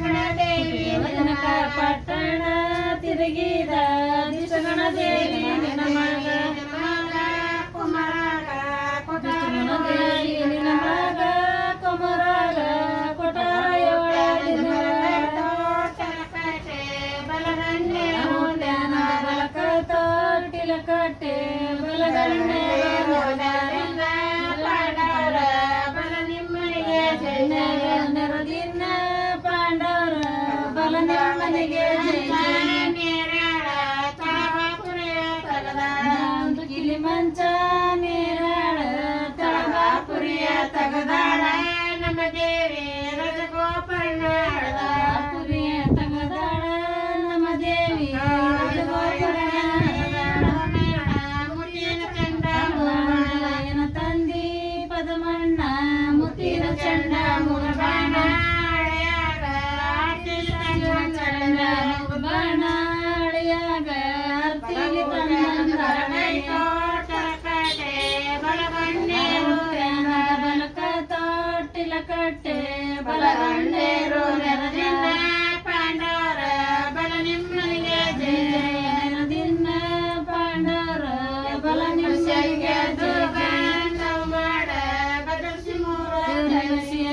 ದೇವಿ ಜನಕ ಪಟ್ಟಣ ತಿರುಗಿದ ದಿಷ್ಟಗಣ ದೇವಿ ನಿನ್ನ ಮಗ ಕುಮಾರ ದಿಷ್ಟಗಣ ದೇವಿ ನಿನ್ನ ಮಗ ಕುಮರಾಗ ಕೊಟ್ಟಾರ ಏಳ ದಿನ ಬಲಗಣ್ಣೆ ಧ್ಯಾನ ಬಲಕ ತೊಟ್ಟಿಲ ಕಟ್ಟೆ ನಿಮ್ಮನಿಗೆ ಜಯ ಜಯ ನೇರಾಳ ತಳಬಾಪುರಿಯ ತಗದಾಳ ಕಿಲಿ ಮಂಚ ಗುಟ್ಟೆ ಬಲಗಂಡೇರು ನೆರದಿನ್ನ ಪಾಂಡವರ ಬಲ ನಿಮ್ಮನಿಗೆ ನೆರದಿನ್ನ ಪಾಂಡವರ ಬಲ ನಿಮ್ಮನಿಗೆ ದುಬಾಂಡವ್ ಮೂರ ಮೂರ ತಗಿನ